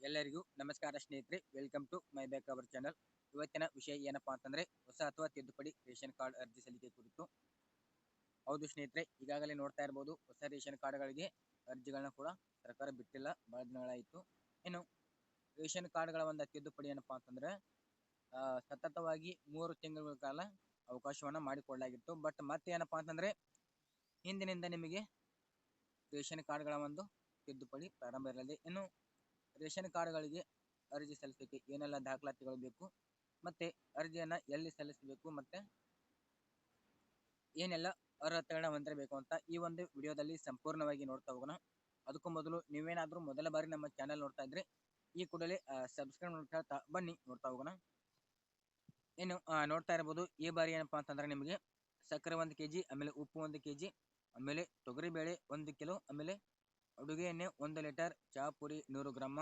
ಎಲ್ಲರಿಗೂ ನಮಸ್ಕಾರ ಸ್ನೇಹಿತರೆ welcome to my back our channel ಇವತ್ತಿನ ವಿಷಯ ಏನಪ್ಪಾ ಅಂತಂದ್ರೆ, ಹೊಸ ಅಥವಾ ತಿದ್ದುಪಡಿ ರೇಷನ್ ಕಾರ್ಡ್ ಅರ್ಜಿ ಸಲ್ಲಿಕೆ ಕುರಿತು. ಹೌದು ಸ್ನೇಹಿತರೆ, ಈಗಾಗಲೇ ನೋಡ್ತಾ ಇರಬಹುದು ಹೊಸ ರೇಷನ್ ಕಾರ್ಡ್ಗಳಿಗೆ ಅರ್ಜಿಗಳನ್ನ ಕೂಡ ಸರ್ಕಾರ ಬಿಟ್ಟಿಲ್ಲ, ಬಹಳ ದಿನಗಳಾಯಿತು. ಇನ್ನು ರೇಷನ್ ಕಾರ್ಡ್ಗಳ ಒಂದು ತಿದ್ದುಪಡಿ ಏನಪ್ಪಾ ಅಂತಂದ್ರೆ ಸತತವಾಗಿ ಮೂರು ತಿಂಗಳ ಕಾಲ ಅವಕಾಶವನ್ನ ಮಾಡಿಕೊಳ್ಳಲಾಗಿತ್ತು ಬಟ್ ಮತ್ತೆ ಏನಪ್ಪಾ ಅಂತಂದ್ರೆ, ಹಿಂದಿನಿಂದ ನಿಮಗೆ ರೇಷನ್ ಕಾರ್ಡ್ಗಳ ಒಂದು ತಿದ್ದುಪಡಿ ಪ್ರಾರಂಭ ಇರಲಿದೆ. ಇನ್ನು ರೇಷನ್ ಕಾರ್ಡ್ಗಳಿಗೆ ಅರ್ಜಿ ಸಲ್ಲಿಸಲಿಕ್ಕೆ ಏನೆಲ್ಲ ದಾಖಲಾತಿಗಳು ಬೇಕು, ಮತ್ತೆ ಅರ್ಜಿಯನ್ನ ಎಲ್ಲಿ ಸಲ್ಲಿಸಬೇಕು, ಮತ್ತೆ ಏನೆಲ್ಲ ಅರ್ಹತೆಗಳನ್ನ ಹೊಂದಿರಬೇಕು ಅಂತ ಈ ಒಂದು ವಿಡಿಯೋದಲ್ಲಿ ಸಂಪೂರ್ಣವಾಗಿ ನೋಡ್ತಾ ಹೋಗೋಣ. ಅದಕ್ಕೂ ಮೊದಲು ನೀವೇನಾದ್ರೂ ಮೊದಲ ಬಾರಿ ನಮ್ಮ ಚಾನೆಲ್ ನೋಡ್ತಾ ಇದ್ರೆ ಈ ಕೂಡಲೇ ಸಬ್ಸ್ಕ್ರೈಬ್ ಮಾಡ್ತಾ ಬನ್ನಿ, ನೋಡ್ತಾ ಹೋಗೋಣ. ಏನು ನೋಡ್ತಾ ಇರ್ಬೋದು, ಈ ಬಾರಿ ಏನಪ್ಪಾ ಅಂತಂದ್ರೆ ನಿಮಗೆ ಸಕ್ಕರೆ ಒಂದು ಕೆಜಿ, ಆಮೇಲೆ ಉಪ್ಪು ಒಂದು ಕೆಜಿ, ಆಮೇಲೆ ತೊಗರಿಬೇಳೆ ಒಂದು ಕಿಲೋ, ಆಮೇಲೆ ಅಡುಗೆ ಎಣ್ಣೆ ಒಂದು ಲೀಟರ್ ಚಹಾ ಪುಡಿ ನೂರು ಗ್ರಾಮ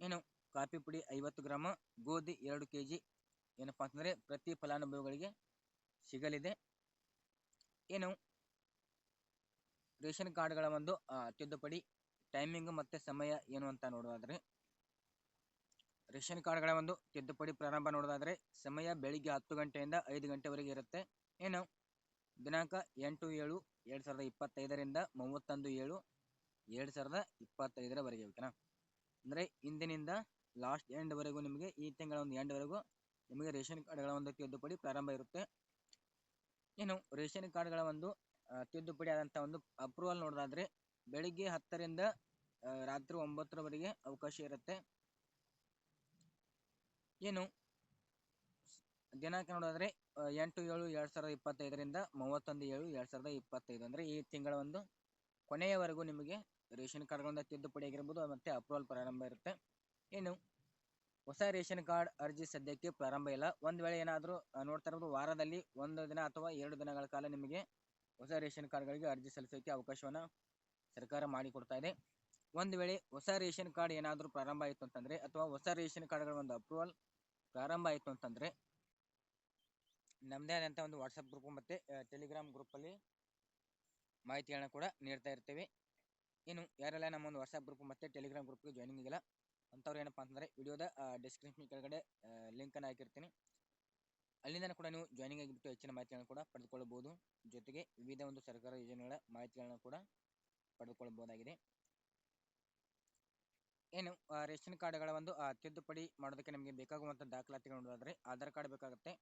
ಏನು ಕಾಫಿ ಪುಡಿ ಐವತ್ತು ಗ್ರಾಮ ಗೋಧಿ ಎರಡು ಕೆ ಜಿ ಏನಪ್ಪಾ ಅಂತಂದರೆ ಪ್ರತಿ ಫಲಾನುಭವಿಗಳಿಗೆ ಸಿಗಲಿದೆ. ಏನು ರೇಷನ್ ಕಾರ್ಡ್ಗಳ ಒಂದು ತಿದ್ದುಪಡಿ ಟೈಮಿಂಗ್ ಮತ್ತು ಸಮಯ ಏನು ಅಂತ ನೋಡೋದಾದರೆ, ರೇಷನ್ ಕಾರ್ಡ್ಗಳ ಒಂದು ತಿದ್ದುಪಡಿ ಪ್ರಾರಂಭ ನೋಡೋದಾದರೆ ಸಮಯ ಬೆಳಿಗ್ಗೆ ಹತ್ತು ಗಂಟೆಯಿಂದ ಐದು ಗಂಟೆವರೆಗೆ ಇರುತ್ತೆ. ಏನು ದಿನಾಂಕ ಎಂಟು ಏಳು ಎರಡು ಸಾವಿರದ ಇಪ್ಪತ್ತೈದರಿಂದ ಮೂವತ್ತೊಂದು ಏಳು ಎರಡು ಸಾವಿರದ ಇಪ್ಪತ್ತೈದರವರೆಗೆ ಓಕೆನಾ? ಅಂದರೆ ಇಂದಿನಿಂದ ಲಾಸ್ಟ್ ಎಂಡ್ವರೆಗೂ ನಿಮಗೆ ಈ ತಿಂಗಳ ಒಂದು ಎಂಡ್ವರೆಗೂ ನಿಮಗೆ ರೇಷನ್ ಕಾರ್ಡ್ಗಳ ಒಂದು ತಿದ್ದುಪಡಿ ಪ್ರಾರಂಭ ಇರುತ್ತೆ. ಏನು ರೇಷನ್ ಕಾರ್ಡ್ಗಳ ಒಂದು ಆ, ತಿದ್ದುಪಡಿ ಆದಂಥ ಒಂದು ಅಪ್ರೂವಲ್ ನೋಡೋದಾದ್ರೆ ಬೆಳಿಗ್ಗೆ ಹತ್ತರಿಂದ ರಾತ್ರಿ ಒಂಬತ್ತರವರೆಗೆ ಅವಕಾಶ ಇರುತ್ತೆ. ಏನು ದಿನಾಂಕ ನೋಡೋದಾದ್ರೆ ಎಂಟು ಏಳು ಎರಡು ಸಾವಿರದ ಇಪ್ಪತ್ತೈದರಿಂದ ಮೂವತ್ತೊಂದು ಏಳು ಎರಡು ಸಾವಿರದ ಇಪ್ಪತ್ತೈದು ಅಂದರೆ ಈ ತಿಂಗಳ ಒಂದು ಕೊನೆಯವರೆಗೂ ನಿಮಗೆ ರೇಷನ್ ಕಾರ್ಡ್ಗಳಿಂದ ತಿದ್ದುಪಡಿ ಆಗಿರ್ಬೋದು, ಮತ್ತೆ ಅಪ್ರೂವಲ್ ಪ್ರಾರಂಭ ಇರುತ್ತೆ. ಇನ್ನು ಹೊಸ ರೇಷನ್ ಕಾರ್ಡ್ ಅರ್ಜಿ ಸದ್ಯಕ್ಕೆ ಪ್ರಾರಂಭ ಇಲ್ಲ. ಒಂದು ವೇಳೆ ಏನಾದರೂ ನೋಡ್ತಾ ಇರೋದು ವಾರದಲ್ಲಿ ಒಂದು ದಿನ ಅಥವಾ ಎರಡು ದಿನಗಳ ಕಾಲ ನಿಮಗೆ ಹೊಸ ರೇಷನ್ ಕಾರ್ಡ್ಗಳಿಗೆ ಅರ್ಜಿ ಸಲ್ಲಿಸೋಕ್ಕೆ ಅವಕಾಶವನ್ನು ಸರ್ಕಾರ ಮಾಡಿಕೊಡ್ತಾ ಇದೆ. ಒಂದು ವೇಳೆ ಹೊಸ ರೇಷನ್ ಕಾರ್ಡ್ ಏನಾದರೂ ಪ್ರಾರಂಭ ಆಯಿತು ಅಂತಂದರೆ, ಅಥವಾ ಹೊಸ ರೇಷನ್ ಕಾರ್ಡ್ಗಳ ಒಂದು ಅಪ್ರೂವಲ್ ಪ್ರಾರಂಭ ಆಯಿತು ಅಂತಂದರೆ ನಮ್ಮದೇ ಆದಂಥ ಒಂದು ವಾಟ್ಸಪ್ ಗ್ರೂಪ್ ಮತ್ತು ಟೆಲಿಗ್ರಾಮ್ ಗ್ರೂಪಲ್ಲಿ ಮಾಹಿತಿಗಳನ್ನ ಕೂಡ ನೀಡ್ತಾ ಇರ್ತೇವೆ. ಇನ್ನು ಯಾರೆಲ್ಲ ನಮ್ಮ ಒಂದು ವಾಟ್ಸಪ್ ಗ್ರೂಪ್ ಮತ್ತು ಟೆಲಿಗ್ರಾಮ್ ಗ್ರೂಪ್ಗೆ ಜಾಯ್ನಿಂಗ್ ಆಗಿಲ್ಲ, ಅಂಥವ್ರು ಏನಪ್ಪ ಅಂತಂದರೆ ವಿಡಿಯೋದ ಡಿಸ್ಕ್ರಿಪ್ಷನ್ ಕೆಳಗಡೆ ಲಿಂಕನ್ನು ಹಾಕಿರ್ತೀನಿ. ಅಲ್ಲಿಂದ ಕೂಡ ನೀವು ಜಾಯ್ನಿಂಗ್ ಆಗಿಬಿಟ್ಟು ಹೆಚ್ಚಿನ ಮಾಹಿತಿಗಳನ್ನು ಕೂಡ ಪಡೆದುಕೊಳ್ಳಬಹುದು. ಜೊತೆಗೆ ವಿವಿಧ ಒಂದು ಸರ್ಕಾರ ಯೋಜನೆಗಳ ಮಾಹಿತಿಗಳನ್ನು ಕೂಡ ಪಡೆದುಕೊಳ್ಳಬಹುದಾಗಿದೆ. ಏನು ರೇಷನ್ ಕಾರ್ಡ್ಗಳ ಒಂದು ತಿದ್ದುಪಡಿ ಮಾಡೋದಕ್ಕೆ ನಿಮಗೆ ಬೇಕಾಗುವಂಥ ದಾಖಲಾತಿಗಳು ನೋಡೋದಾದರೆ ಆಧಾರ್ ಕಾರ್ಡ್ ಬೇಕಾಗುತ್ತೆ,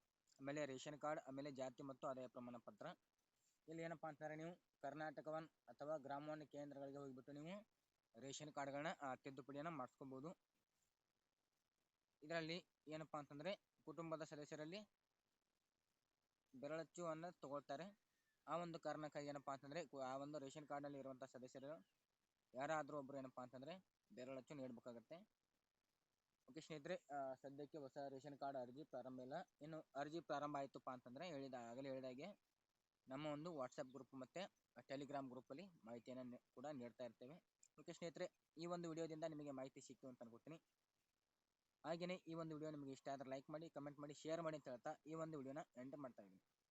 ಆಮೇಲೆ ರೇಷನ್ ಕಾರ್ಡ್, ಆಮೇಲೆ ಜಾತಿ ಮತ್ತು ಆದಾಯ ಪ್ರಮಾಣ ಪತ್ರ. ಇಲ್ಲಿ ಏನಪ್ಪ ಅಂತಂದರೆ ನೀವು, ಕರ್ನಾಟಕವನ್ ಅಥವಾ ಗ್ರಾಮ ಒನ್ ಕೇಂದ್ರಗಳಿಗೆ ಹೋಗಿಬಿಟ್ಟು ನೀವು ರೇಷನ್ ಕಾರ್ಡ್ಗಳನ್ನ ತಿದ್ದುಪಡಿಯನ್ನು ಮಾಡಿಸ್ಕೋಬಹುದು ಇದರಲ್ಲಿ ಏನಪ್ಪ ಅಂತಂದ್ರೆ, ಕುಟುಂಬದ ಸದಸ್ಯರಲ್ಲಿ ಬೆರಳಚ್ಚುವನ್ನು ತಗೊಳ್ತಾರೆ. ಆ ಒಂದು ಕಾರಣಕ್ಕಾಗಿ ಏನಪ್ಪಾ ಅಂತಂದ್ರೆ ಆ ಒಂದು ರೇಷನ್ ಕಾರ್ಡ್ನಲ್ಲಿ ಇರುವಂತಹ ಸದಸ್ಯರು, ಯಾರಾದರೂ ಒಬ್ರು ಏನಪ್ಪಾ ಅಂತಂದ್ರೆ ಬೆರಳಚ್ಚು ನೀಡಬೇಕಾಗತ್ತೆ. ಓಕೆ ಸ್ನೇಹಿತರೆ ಸದ್ಯಕ್ಕೆ ಹೊಸ ರೇಷನ್ ಕಾರ್ಡ್ ಅರ್ಜಿ ಪ್ರಾರಂಭ ಇಲ್ಲ. ಇನ್ನು ಅರ್ಜಿ ಪ್ರಾರಂಭ ಆಯ್ತಪ್ಪ ಅಂತಂದ್ರೆ, ಹೇಳಿದ, ಆಗಲೇ ಹೇಳಿದಾಗೆ ನಮ್ಮ ಒಂದು ವಾಟ್ಸಪ್ ಗ್ರೂಪ್ ಮತ್ತು ಟೆಲಿಗ್ರಾಮ್ ಗ್ರೂಪಲ್ಲಿ ಮಾಹಿತಿಯನ್ನು ಕೂಡ ನೀಡ್ತಾ ಇರ್ತೇವೆ. ಓಕೆ ಸ್ನೇಹಿತರೆ, ಈ ಒಂದು ವಿಡಿಯೋದಿಂದ ನಿಮಗೆ ಮಾಹಿತಿ ಸಿಕ್ತು ಅಂತ ಅನ್ಕೋತೀನಿ. ಹಾಗೆಯೇ ಈ ಒಂದು ವಿಡಿಯೋ ನಿಮಗೆ ಇಷ್ಟ ಆದರೆ ಲೈಕ್ ಮಾಡಿ ಕಮೆಂಟ್ ಮಾಡಿ ಶೇರ್ ಮಾಡಿ ಅಂತ ಹೇಳ್ತಾ ಈ ಒಂದು ವಿಡಿಯೋನ ಎಂಟರ್ ಮಾಡ್ತಾ ಇದ್ದೀನಿ.